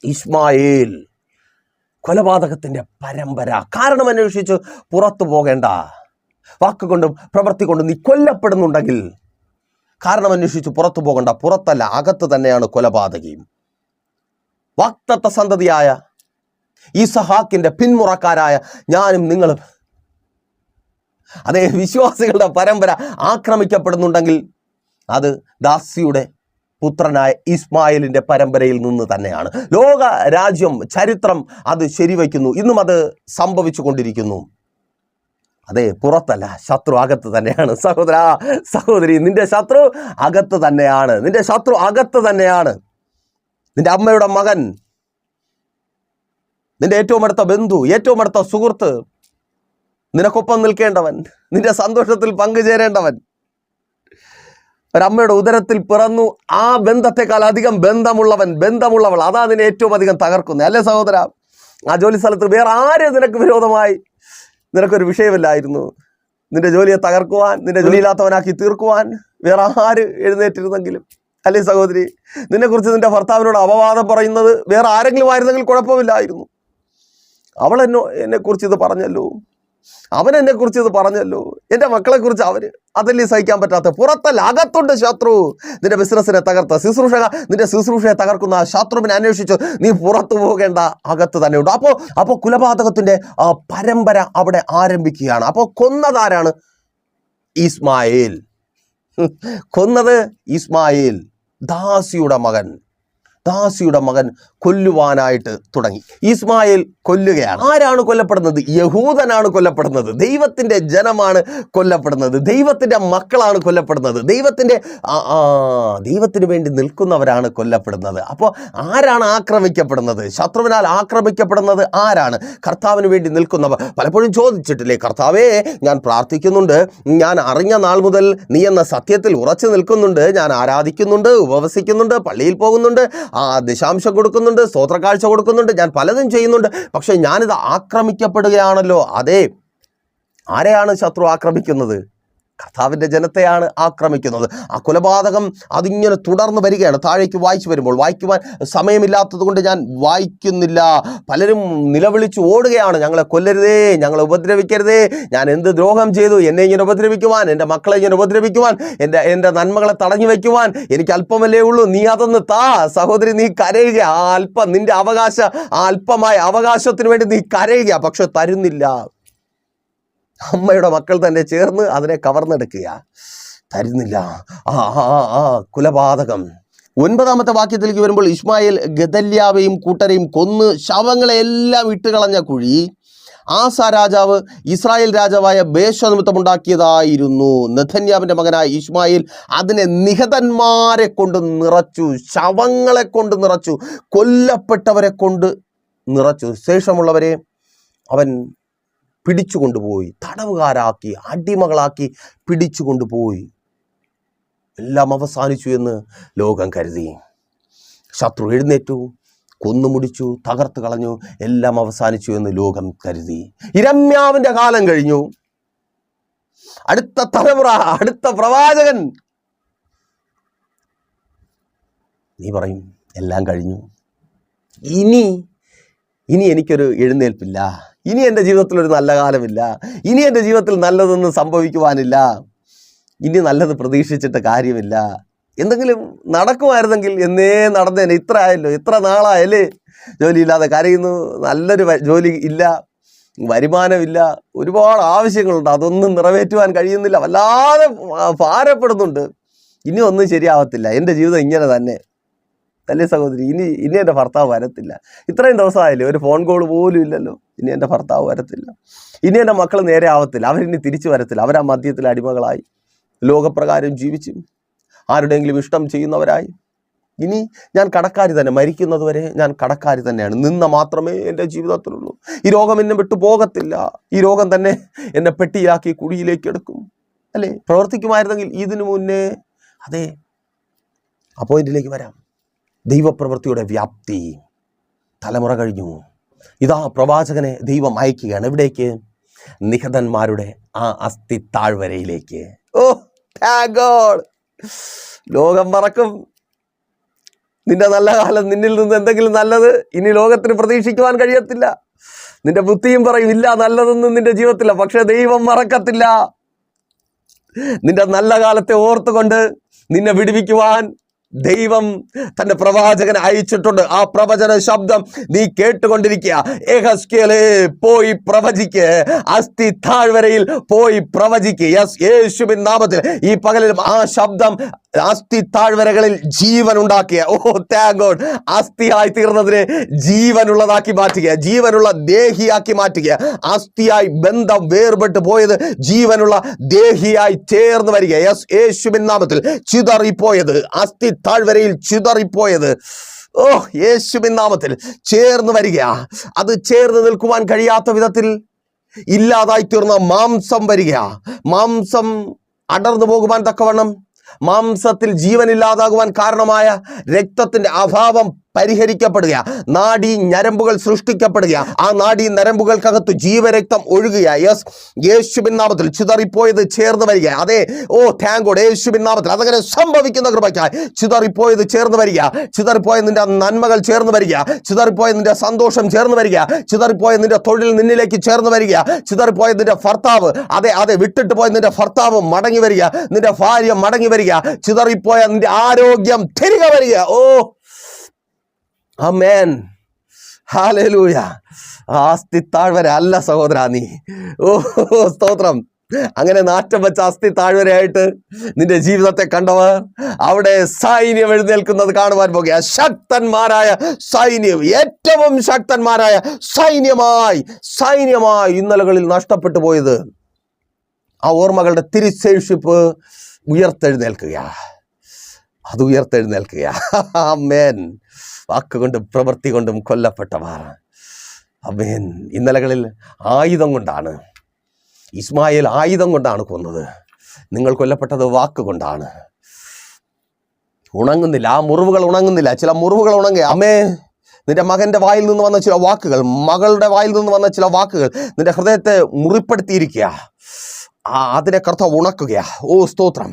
ഇസ്മായിൽ. കൊലപാതകത്തിന്റെ പരമ്പര. കാരണം അന്വേഷിച്ച് പുറത്തു പോകേണ്ട. വാക്കുകൊണ്ടും പ്രവൃത്തി കൊണ്ടും നീ കൊല്ലപ്പെടുന്നുണ്ടെങ്കിൽ കാരണം അന്വേഷിച്ച് പുറത്തു പോകണ്ട. പുറത്തല്ല അകത്ത് തന്നെയാണ് കൊലപാതകയും വാക്തത്വ സന്തതിയായ ഈ സഹാക്കിന്റെ പിന്മുറക്കാരായ ഞാനും നിങ്ങളും. അതേ വിശ്വാസികളുടെ പരമ്പര ആക്രമിക്കപ്പെടുന്നുണ്ടെങ്കിൽ അത് ദാസിയുടെ പുത്രനായ ഇസ്മായിലിന്റെ പരമ്പരയിൽ നിന്ന് തന്നെയാണ്. ലോക രാജ്യം ചരിത്രം അത് ശരിവയ്ക്കുന്നു. ഇന്നും അത് സംഭവിച്ചു കൊണ്ടിരിക്കുന്നു അതെ പുറത്തല്ല ശത്രു അകത്ത് തന്നെയാണ്. സഹോദര സഹോദരി നിന്റെ ശത്രു അകത്ത് തന്നെയാണ്. നിന്റെ ശത്രു അകത്ത് തന്നെയാണ്. നിന്റെ അമ്മയുടെ മകൻ നിന്റെ ഏറ്റവും അടുത്ത ബന്ധു ഏറ്റവും അടുത്ത സുഹൃത്ത് നിനക്കൊപ്പം നിൽക്കേണ്ടവൻ നിന്റെ സന്തോഷത്തിൽ പങ്കുചേരേണ്ടവൻ ഒരമ്മയുടെ ഉദരത്തിൽ പിറന്നു. ആ ബന്ധത്തെക്കാൾ അധികം ബന്ധമുള്ളവൻ ബന്ധമുള്ളവൾ. അതാ നിന്നെ ഏറ്റവും അധികം തകർക്കുന്നത് അല്ലേ സഹോദര? ആ ജോലി സ്ഥലത്ത് വേറെ ആരും നിനക്ക് വിരോധമായി? നിനക്കൊരു വിഷയമില്ലായിരുന്നു. നിന്റെ ജോലിയെ തകർക്കുവാൻ നിന്റെ ജോലിയില്ലാത്തവനാക്കി തീർക്കുവാൻ വേറെ ആര് എഴുന്നേറ്റിരുന്നെങ്കിലും? അല്ലേ സഹോദരി? നിന്നെക്കുറിച്ച് നിന്റെ ഭർത്താവിനോട് അപവാദം പറയുന്നത് വേറെ ആരെങ്കിലും ആയിരുന്നെങ്കിൽ കുഴപ്പമില്ലായിരുന്നു. അവൾ എന്നോ എന്നെക്കുറിച്ച് ഇത് പറഞ്ഞല്ലോ. അവൻ എന്നെക്കുറിച്ച് ഇത് പറഞ്ഞല്ലോ. എന്റെ മക്കളെക്കുറിച്ച് അവന് അതല്ലേ സഹിക്കാൻ പറ്റാത്ത പുറത്തല്ല അകത്തുണ്ട് ശത്രു. നിന്റെ ബിസിനസ്സിനെ തകർത്ത ശുശ്രൂഷ നിന്റെ ശുശ്രൂഷയെ തകർക്കുന്ന ശത്രുവിനെ അന്വേഷിച്ചു നീ പുറത്തു പോകേണ്ട അകത്ത് തന്നെ ഉണ്ട്. അപ്പോൾ അപ്പോൾ കുലപാതകത്തിന്റെ പരമ്പര അവിടെ ആരംഭിക്കുകയാണ്. അപ്പോൾ കൊന്നതാരാണ് ഇസ്മായിൽ. കൊന്നത് ഇസ്മായിൽ ദാസിയുടെ മകൻ. ദാസിയുടെ മകൻ കൊല്ലുവാനായിട്ട് തുടങ്ങി. ഇസ്മായിൽ കൊല്ലുകയാണ്. ആരാണ് കൊല്ലപ്പെടുന്നത്? യഹൂദനാണ് കൊല്ലപ്പെടുന്നത്. ദൈവത്തിന്റെ ജനമാണ് കൊല്ലപ്പെടുന്നത്. ദൈവത്തിന്റെ മക്കളാണ് കൊല്ലപ്പെടുന്നത്. ദൈവത്തിന്റെ ദൈവത്തിന് വേണ്ടി നിൽക്കുന്നവരാണ് കൊല്ലപ്പെടുന്നത്. അപ്പോൾ ആരാണ് ആക്രമിക്കപ്പെടുന്നത്? ശത്രുവിനാൽ ആക്രമിക്കപ്പെടുന്നത് ആരാണ്? കർത്താവിന് വേണ്ടി നിൽക്കുന്നവർ. പലപ്പോഴും ചോദിച്ചിട്ടില്ലേ കർത്താവേ ഞാൻ പ്രാർത്ഥിക്കുന്നുണ്ട്. ഞാൻ അറിഞ്ഞ നാൾ മുതൽ നീ എന്ന സത്യത്തിൽ ഉറച്ചു നിൽക്കുന്നുണ്ട്. ഞാൻ ആരാധിക്കുന്നുണ്ട് ഉപവസിക്കുന്നുണ്ട് പള്ളിയിൽ പോകുന്നുണ്ട്. ആ ദശാംശം കൊടുക്കുന്നുണ്ട് സ്തോത്രക്കാഴ്ച കൊടുക്കുന്നുണ്ട് ഞാൻ പലതും ചെയ്യുന്നുണ്ട്. പക്ഷേ ഞാനിത് ആക്രമിക്കപ്പെടുകയാണല്ലോ. അതെ ആരെയാണ് ശത്രു ആക്രമിക്കുന്നത്? കർത്താവിന്റെ ജനത്തെയാണ് ആക്രമിക്കുന്നത്. ആ കൊലപാതകം അതിങ്ങനെ തുടർന്ന് വരികയാണ്. താഴേക്ക് വായിച്ചു വരുമ്പോൾ വായിക്കുവാൻ സമയമില്ലാത്തതുകൊണ്ട് ഞാൻ വായിക്കുന്നില്ല. പലരും നിലവിളിച്ച് ഓടുകയാണ്. ഞങ്ങളെ കൊല്ലരുതേ ഞങ്ങളെ ഉപദ്രവിക്കരുതേ. ഞാൻ എന്ത് ദ്രോഹം ചെയ്തു? എന്നെ ഇങ്ങനെ ഉപദ്രവിക്കുവാൻ എന്റെ മക്കളെ ഇങ്ങനെ ഉപദ്രവിക്കുവാൻ എന്റെ എന്റെ നന്മകളെ തടഞ്ഞു വയ്ക്കുവാൻ എനിക്ക് അല്പമല്ലേ ഉള്ളൂ? നീ അതൊന്ന് താ. സഹോദരി നീ കരയുക. ആ അല്പം നിന്റെ അവകാശ ആ അല്പമായ അവകാശത്തിന് വേണ്ടി നീ കരയുക. പക്ഷെ തരുന്നില്ല. അമ്മയുടെ മക്കൾ തന്നെ ചേർന്ന് അതിനെ കവർന്നെടുക്കുക തരുന്നില്ല. ആ ആ ആ, കുലപാതകം. ഒൻപതാമത്തെ വാക്യത്തിലേക്ക് വരുമ്പോൾ ഇസ്മായിൽ ഗദല്യാവയും കൂട്ടരെയും കൊന്ന് ശവങ്ങളെ എല്ലാം ഇട്ടുകളഞ്ഞ കുഴി. ആസ രാജാവ് ഇസ്രായേൽ രാജാവായ ബേശനിമിത്തമുണ്ടാക്കിയതായിരുന്നു നെഥന്യാവിന്റെ മകനായ ഇസ്മായിൽ അതിനെ നിഹതന്മാരെ കൊണ്ട് നിറച്ചു ശവങ്ങളെ കൊണ്ട് നിറച്ചു കൊല്ലപ്പെട്ടവരെ കൊണ്ട് നിറച്ചു. ശേഷമുള്ളവരെ അവൻ പിടിച്ചു കൊണ്ടുപോയി. തടവുകാരാക്കി അടിമകളാക്കി പിടിച്ചു കൊണ്ടുപോയി. എല്ലാം അവസാനിച്ചു എന്ന് ലോകം കരുതി. ശത്രു എഴുന്നേറ്റു കൊന്നുമുടിച്ചു തകർത്ത് കളഞ്ഞു എല്ലാം അവസാനിച്ചു എന്ന് ലോകം കരുതി. ഇരമ്യാവിന്റെ കാലം കഴിഞ്ഞു. അടുത്ത തലമുറ അടുത്ത പ്രവാചകൻ. നീ പറയും എല്ലാം കഴിഞ്ഞു. ഇനി ഇനി എനിക്കൊരു എഴുന്നേൽപ്പില്ല. ഇനി എന്റെ ജീവിതത്തിൽ ഒരു നല്ല കാലമില്ല. ഇനി എന്റെ ജീവിതത്തിൽ നല്ലതൊന്നും സംഭവിക്കുവാനില്ല. ഇനി നല്ലത് പ്രതീക്ഷിച്ചിട്ട് കാര്യമില്ല. എന്തെങ്കിലും നടക്കുമായിരുന്നെങ്കിൽ എന്നേ നടന്നേനെ. ഇത്ര ആയല്ലോ ഇത്ര നാളായല്ലേ? ജോലിയില്ലാതെ കരയുന്നു നല്ലൊരു ജോലി ഇല്ല വരുമാനമില്ല ഒരുപാട് ആവശ്യങ്ങളുണ്ട്. അതൊന്നും നിറവേറ്റുവാൻ കഴിയുന്നില്ല. വല്ലാതെ ഭാരപ്പെടുന്നുണ്ട്. ഇനി ഒന്നും ശരിയാവത്തില്ല. എന്റെ ജീവിതം ഇങ്ങനെ തന്നെ. അല്ലേ സഹോദരി ഇനി ഇനി എന്റെ ഭർത്താവ് വരത്തില്ല. ഇത്രയും ദിവസമായില്ലേ ഒരു ഫോൺ കോൾ പോലും ഇല്ലല്ലോ. ഇനി എന്റെ ഭർത്താവ് വരത്തില്ല. ഇനി എന്റെ മക്കൾ നേരെ ആവത്തില്ല. അവരിനി തിരിച്ചു വരത്തില്ല. അവരാ മദ്യത്തിൽ അടിമകളായി. ലോകപ്രകാരം ജീവിച്ചു ആരുടെയെങ്കിലും ഇഷ്ടം ചെയ്യുന്നവരായി. ഇനി ഞാൻ കടക്കാരി തന്നെ മരിക്കുന്നത് വരെ ഞാൻ കടക്കാരി തന്നെയാണ്. നിന്ന മാത്രമേ എന്റെ ജീവിതത്തിലുള്ളൂ. ഈ രോഗം എന്നെ വിട്ടു പോകത്തില്ല. ഈ രോഗം തന്നെ എന്നെ പെട്ടിയാക്കി കുഴിയിലേക്ക് എടുക്കും. അല്ലേ? പ്രവർത്തിക്കുമായിരുന്നെങ്കിൽ ഇതിനു മുന്നേ അതെ അപ്പോയിന്റിലേക്ക് പോയിന്റിലേക്ക് വരാം. ദൈവപ്രവൃത്തിയുടെ വ്യാപ്തി. തലമുറ കഴിഞ്ഞു. ഇതാ പ്രവാചകനെ ദൈവം അയക്കുകയാണ്. എവിടേക്ക്? നിഹതന്മാരുടെ ആ അസ്ഥി താഴ്വരയിലേക്ക് ഓ. ലോകം മറക്കും. നിന്റെ നല്ല കാലം നിന്നിൽ നിന്ന് എന്തെങ്കിലും നല്ലത് ഇനി ലോകത്തിന് പ്രതീക്ഷിക്കുവാൻ കഴിയത്തില്ല. നിന്റെ ബുദ്ധിയും പറയും ഇല്ല നല്ലതൊന്നും നിന്റെ ജീവിതത്തില്ല. പക്ഷെ ദൈവം മറക്കത്തില്ല. നിന്റെ നല്ല കാലത്തെ ഓർത്തുകൊണ്ട് നിന്നെ വിടുവിക്കുവാൻ ദൈവം തന്റെ പ്രവാചകനെ അയച്ചിട്ടുണ്ട്. ആ പ്രവചന ശബ്ദം നീ കേട്ടുകൊണ്ടിരിക്കുക. പോയി പ്രവചിക്ക്. അസ്ഥി താഴ്വരയിൽ പോയി പ്രവചിക്ക്. യെസ് യേശുവിൻ നാമത്തിൽ ഈ പകലിലും ആ ശബ്ദം അസ്ഥി താഴ്വരകളിൽ ജീവൻ ഉണ്ടാക്കിയ. ഓ താങ്ക് ഗോഡ് അസ്ഥിയായി തീർന്നതിനെ ജീവനുള്ളതാക്കി മാറ്റുക. ജീവനുള്ള ദേഹിയാക്കി മാറ്റുക. അസ്ഥിയായി ബന്ധം വേർപെട്ട് പോയത് ജീവനുള്ള ദേഹിയായി ചേർന്ന് വരിക. യെസ് യേശുവിൻ നാമത്തിൽ ചിതറിപ്പോയത്. അസ്ഥി താഴ്വരയിൽ ചിതറിപ്പോയത്. ഓ യേശുവിൻ നാമത്തിൽ ചേർന്ന് വരിക അത് ചേർന്ന് നിൽക്കുവാൻ കഴിയാത്ത വിധത്തിൽ ഇല്ലാതായി തീർന്ന മാംസം വരിക മാംസം അടർന്നു പോകുവാൻ തക്കവണ്ണം മാംസത്തിൽ ജീവനില്ലാതാകുവാൻ കാരണമായ രക്തത്തിന്റെ അഭാവം പരിഹരിക്കപ്പെടുക നാഡീ ഞരമ്പുകൾ സൃഷ്ടിക്കപ്പെടുക ആ നാഡീ നരമ്പുകൾക്കകത്ത് ജീവരക്തം ഒഴുകുക യെസ് യേശുബിൻ നാമത്തിൽ ചിതറിപ്പോയത് ചേർന്ന് വരിക. അതെ ഓ താങ്ക് ഗോഡ് യേശുബിൻ അതങ്ങനെ സംഭവിക്കുന്ന കൃപയ്ക്കായി ചിതറിപ്പോയത് ചേർന്ന് വരിക. ചിതറിപ്പോയ നിന്റെ നന്മകൾ ചേർന്ന് വരിക. ചിതറിപ്പോയ നിന്റെ സന്തോഷം ചേർന്ന് വരിക. ചിതറിപ്പോയ നിന്റെ തൊഴിൽ നിന്നിലേക്ക് ചേർന്ന് വരിക. ചിതറിപ്പോയ നിന്റെ ഭർത്താവ് അതെ അതെ വിട്ടിട്ട് പോയ നിന്റെ ഭർത്താവ് മടങ്ങി വരിക. നിന്റെ ഭാര്യ മടങ്ങി വരിക. ചിതറിപ്പോയ നിന്റെ ആരോഗ്യം തിരികെ വരിക. ഓ അമേൻ ഹാലൂയ ആസ്തി താഴ്വര അല്ല സഹോദര നീ. ഓ സ്തോത്രം. അങ്ങനെ നാറ്റം വെച്ച അസ്ഥി താഴ്വരയായിട്ട് നിന്റെ ജീവിതത്തെ കണ്ടവർ അവിടെ സൈന്യം എഴുന്നേൽക്കുന്നത് കാണുവാൻ പോകുക. ശക്തന്മാരായ സൈന്യം ഏറ്റവും ശക്തന്മാരായ സൈന്യമായി സൈന്യമായി ഇന്നലകളിൽ നഷ്ടപ്പെട്ടു പോയത് ആ ഓർമ്മകളുടെ തിരിശേഷിപ്പ് ഉയർത്തെഴുന്നേൽക്കുക അത് ഉയർത്തെഴുന്നേൽക്കുക അമ്മേൻ വാക്കുകൊണ്ടും പ്രവൃത്തി കൊണ്ടും കൊല്ലപ്പെട്ടവർ. അമേൻ ഇന്നലകളിൽ ആയുധം കൊണ്ടാണ് ഇസ്മായിൽ ആയുധം കൊണ്ടാണ് കൊന്നത്. നിങ്ങൾ കൊല്ലപ്പെട്ടത് വാക്കുകൊണ്ടാണ് ഉണങ്ങുന്നില്ല ആ മുറിവുകൾ ഉണങ്ങുന്നില്ല ചില മുറിവുകൾ ഉണങ്ങുക അമ്മേ നിന്റെ മകന്റെ വായിൽ നിന്ന് വന്ന ചില വാക്കുകൾ മകളുടെ വായിൽ നിന്ന് വന്ന ചില വാക്കുകൾ നിന്റെ ഹൃദയത്തെ മുറിപ്പെടുത്തിയിരിക്കുക. ആ അതിനെ കർത്ത ഉണക്കുക ഓ സ്തോത്രം.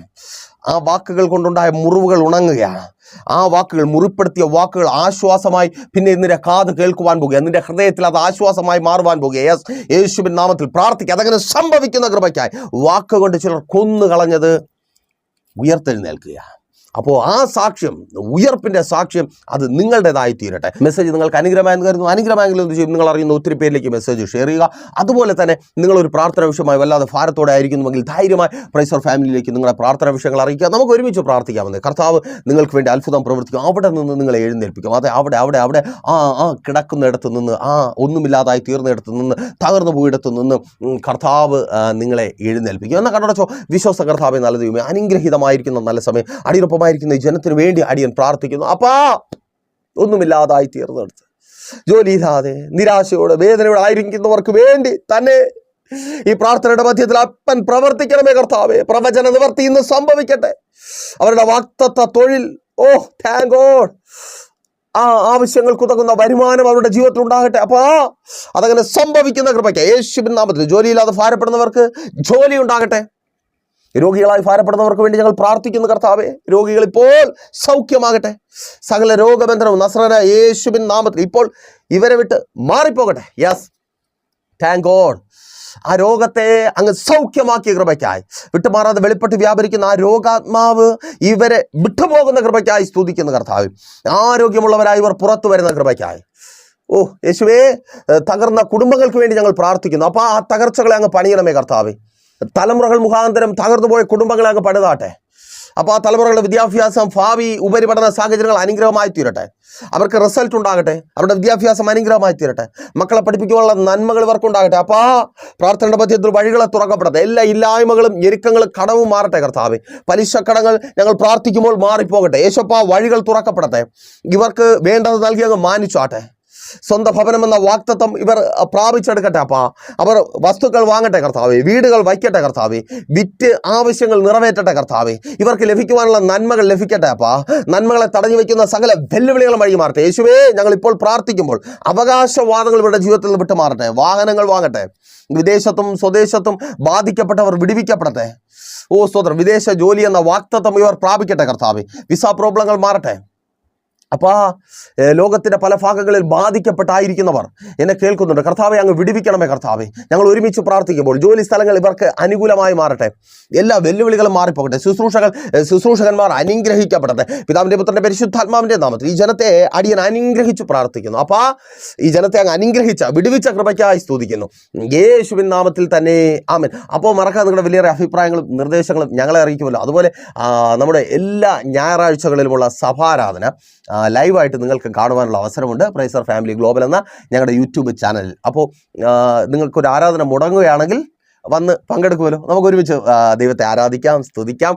ആ വാക്കുകൾ കൊണ്ടുണ്ടായ മുറിവുകൾ ഉണങ്ങുകയാണ് ആ വാക്കുകൾ മുറിപ്പെടുത്തിയ വാക്കുകൾ ആശ്വാസമായി പിന്നെ നിന്റെ കാത് കേൾക്കുവാൻ പോകുക. നിന്റെ ഹൃദയത്തിൽ അത് ആശ്വാസമായി മാറുവാൻ പോകുക. യെസ് യേശുവിൻ നാമത്തിൽ പ്രാർത്ഥിക്കുക. അതങ്ങനെ സംഭവിക്കുന്ന കൃപയ്ക്കായി. വാക്കുകൊണ്ട് ചിലർ കൊന്നു കളഞ്ഞത് ഉയർത്തെഴുന്നേൽക്കുക അപ്പോൾ ആ സാക്ഷ്യം ഉയർപ്പിന്റെ സാക്ഷ്യം അത് നിങ്ങളുടേതായി തീരട്ടെ. മെസ്സേജ് നിങ്ങൾക്ക് അനുഗ്രഹമായെന്ന് കരുതുന്നു. അനുഗ്രഹമായെങ്കിലും എന്ത് ചെയ്യും? നിങ്ങൾ അറിയുന്ന ഒത്തിരി പേരിലേക്ക് മെസ്സേജ് ഷെയർ ചെയ്യുക. അതുപോലെ തന്നെ നിങ്ങളൊരു പ്രാർത്ഥന വിഷയമായി വല്ലാതെ ഭാരത്തോടെ ആയിരിക്കുന്നുവെങ്കിൽ ധൈര്യമായി പ്രൈസർ ഫാമിലിയിലേക്ക് നിങ്ങളുടെ പ്രാർത്ഥന വിഷയങ്ങൾ അറിയിക്കുക. നമുക്ക് ഒരുമിച്ച് പ്രാർത്ഥിക്കാമെന്ന്. കർത്താവ് നിങ്ങൾക്ക് വേണ്ടി അത്ഭുതം പ്രവർത്തിക്കും. അവിടെ നിന്ന് നിങ്ങളെ എഴുന്നേൽപ്പിക്കും. അതെ അവിടെ അവിടെ അവിടെ ആ ആ കിടക്കുന്നിടത്ത് നിന്ന് ആ ഒന്നുമില്ലാതായി തീർന്നിടത്ത് നിന്ന് തകർന്നു പോയിടത്ത് നിന്ന് കർത്താവ് നിങ്ങളെ എഴുന്നേൽപ്പിക്കും. എന്നാൽ കണ്ടോ വിശ്വാസ കർത്താവ് നല്ല ദൈവമേ അനുഗ്രഹീതമായിരിക്കുന്ന നല്ല സമയം. അടിയൊപ്പമായിരിക്കുന്ന ഈ ജനത്തിന് വേണ്ടി അടിയൻ പ്രാർത്ഥിക്കുന്നു. അപ്പാ ഒന്നുമില്ലാതായി തീർന്നെടുത്ത്. ജോലിയില്ലാതെ നിരാശയോടെ വേദനയോടെ ആയിരിക്കുന്നവർക്ക് വേണ്ടി തന്നെ ഈ പ്രാർത്ഥനയുടെ മധ്യത്തിൽ അപ്പൻ പ്രവർത്തിക്കണമേ കർത്താവേ. പ്രവചന നിവർത്തി ഇന്ന് സംഭവിക്കട്ടെ. അവരുടെ വാക്തത്വ തൊഴിൽ ഓ താങ്ക് ഗോഡ് ആ ആവശ്യങ്ങൾക്ക് ഉതകുന്ന വരുമാനം അവരുടെ ജീവിതത്തിൽ ഉണ്ടാകട്ടെ. അപ്പൊ ആ അതങ്ങനെ സംഭവിക്കുന്ന കൃപയ്ക്ക് യേശുബിൻ നാമത്തിൽ ജോലിയില്ലാതെ ഭാരപ്പെടുന്നവർക്ക് ജോലി ഉണ്ടാകട്ടെ. രോഗികളായി ഭാരപ്പെടുന്നവർക്ക് വേണ്ടി ഞങ്ങൾ പ്രാർത്ഥിക്കുന്നു കർത്താവെ. രോഗികൾ ഇപ്പോൾ സൗഖ്യമാകട്ടെ. സകല രോഗബന്ധനവും നസ്രന യേശുബിൻ നാമത്തിൽ ഇപ്പോൾ ഇവരെ വിട്ട് മാറിപ്പോകട്ടെ. യെസ് താങ്ക് ഗോഡ് ആ രോഗത്തെ അങ്ങ് സൗഖ്യമാക്കിയ കൃപയ്ക്കായി. വിട്ടുമാറാതെ വെളിപ്പെട്ട് വ്യാപരിക്കുന്ന ആ രോഗാത്മാവ് ഇവരെ വിട്ടുപോകുന്ന കൃപയ്ക്കായി സ്തുതിക്കുന്ന കർത്താവ്. ആരോഗ്യമുള്ളവരായി ഇവർ പുറത്തു വരുന്ന കൃപയ്ക്കായി. ഓ യേശുവേ തകർന്ന കുടുംബങ്ങൾക്ക് വേണ്ടി ഞങ്ങൾ പ്രാർത്ഥിക്കുന്നു. അപ്പോൾ ആ തകർച്ചകളെ അങ്ങ് പണിയണമേ കർത്താവേ. തലമുറകൾ മുഖാന്തരം തകർന്നുപോയ കുടുംബങ്ങളെ അങ്ങ് പണിതാട്ടെ അപ്പോൾ ആ തലമുറകളുടെ വിദ്യാഭ്യാസം ഭാവി ഉപരിപഠന സാഹചര്യങ്ങൾ അനുഗ്രഹമായി തീരട്ടെ. അവർക്ക് റിസൾട്ട് ഉണ്ടാകട്ടെ. അവരുടെ വിദ്യാഭ്യാസം അനുഗ്രഹമായി തീരട്ടെ. മക്കളെ പഠിപ്പിക്കുവാനുള്ള നന്മകൾ ഇവർക്കുണ്ടാകട്ടെ. അപ്പോൾ ആ പ്രാർത്ഥനയുടെ മധ്യത്തിൽ വഴികളെ തുറക്കപ്പെടട്ടെ. എല്ലാ ഇല്ലായ്മകളും ഞെരുക്കങ്ങളും കടവും മാറട്ടെ കർത്താവ്. പലിശ കടങ്ങൾ ഞങ്ങൾ പ്രാർത്ഥിക്കുമ്പോൾ മാറിപ്പോകട്ടെ. യേശപ്പ വഴികൾ തുറക്കപ്പെടട്ടെ. ഇവർക്ക് വേണ്ടത് നൽകി അങ്ങ് മാനിച്ചാട്ടെ. സ്വന്തം എന്ന വാക്തത്വം ഇവർ പ്രാപിച്ചെടുക്കട്ടെ അപ്പാ. അവർ വസ്തുക്കൾ വാങ്ങട്ടെ കർത്താവെ വീടുകൾ വയ്ക്കട്ടെ കർത്താവെ വിറ്റ് ആവശ്യങ്ങൾ നിറവേറ്റട്ടെ കർത്താവെ. ഇവർക്ക് ലഭിക്കുവാനുള്ള നന്മകൾ ലഭിക്കട്ടെ അപ്പാ. നന്മകളെ തടഞ്ഞു വയ്ക്കുന്ന സകല വെല്ലുവിളികളും വഴി മാറട്ടെ. യേശുവേ ഞങ്ങൾ ഇപ്പോൾ പ്രാർത്ഥിക്കുമ്പോൾ അവകാശവാദങ്ങൾ ഇവരുടെ ജീവിതത്തിൽ വിട്ടു മാറട്ടെ. വാഹനങ്ങൾ വാങ്ങട്ടെ. വിദേശത്തും സ്വദേശത്തും ബാധിക്കപ്പെട്ടവർ വിടിവിക്കപ്പെടട്ടെ. ഓ സ്തോത്രം. വിദേശ ജോലി എന്ന വാക്തത്വം ഇവർ പ്രാപിക്കട്ടെ കർത്താവ്. വിസ പ്രോബ്ലങ്ങൾ മാറട്ടെ. അപ്പോൾ ലോകത്തിന്റെ പല ഭാഗങ്ങളിൽ ബാധിക്കപ്പെട്ടായിരിക്കുന്നവർ. എന്നെ കേൾക്കുന്നുണ്ട്. കർത്താവെ അങ്ങ് വിടിവിക്കണമേ കർത്താവെ. ഞങ്ങൾ ഒരുമിച്ച് പ്രാർത്ഥിക്കുമ്പോൾ ജോലി സ്ഥലങ്ങൾ ഇവർക്ക് അനുകൂലമായി മാറട്ടെ. എല്ലാ വെല്ലുവിളികളും മാറിപ്പോകട്ടെ. ശുശ്രൂഷകൾ ശുശ്രൂഷകന്മാർ അനുഗ്രഹിക്കപ്പെടട്ടെ. പിതാവിന്റെ പുത്രന്റെ പരിശുദ്ധാത്മാവിന്റെ നാമത്തിൽ ഈ ജനത്തെ അടിയൻ അനുഗ്രഹിച്ച് പ്രാർത്ഥിക്കുന്നു. അപ്പോൾ ഈ ജനത്തെ അങ്ങ് അനുഗ്രഹിച്ച വിടുവിച്ച കൃപയ്ക്കായി സ്തുതിക്കുന്നു. യേശുവിൻ നാമത്തിൽ തന്നെ ആമൻ. അപ്പോൾ മറക്കാതെ നിങ്ങളുടെ വലിയ അഭിപ്രായങ്ങളും നിർദ്ദേശങ്ങളും ഞങ്ങളെ അറിയിക്കുമല്ലോ. അതുപോലെ നമ്മുടെ എല്ലാ ഞായറാഴ്ചകളിലുമുള്ള സഭാരാധന ലൈവായിട്ട് നിങ്ങൾക്ക് കാണുവാനുള്ള അവസരമുണ്ട്. പ്രൈസർ ഫാമിലി ഗ്ലോബൽ എന്ന ഞങ്ങളുടെ യൂട്യൂബ് ചാനലിൽ അപ്പോൾ നിങ്ങൾക്കൊരു ആരാധന മുടങ്ങുകയാണെങ്കിൽ വന്ന് പങ്കെടുക്കുമല്ലോ. നമുക്ക് ഒരുമിച്ച് ദൈവത്തെ ആരാധിക്കാം സ്തുതിക്കാം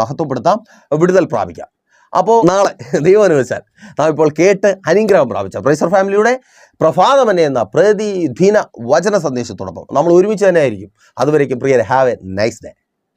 മഹത്വപ്പെടുത്താം വിടുതൽ പ്രാപിക്കാം. അപ്പോൾ നാളെ ദൈവം അനുവദിച്ചാൽ നാം ഇപ്പോൾ കേട്ട് അനുഗ്രഹം പ്രാപിച്ച പ്രൈസർ ഫാമിലിയുടെ പ്രഭാതമനെ എന്ന പ്രതിദിന വചന സന്ദേശത്തോടൊപ്പം നമ്മൾ ഒരുമിച്ച് തന്നെ ആയിരിക്കും അതുവരേക്കും പ്രിയർ ഹാവ് എ നൈസ് ഡേ.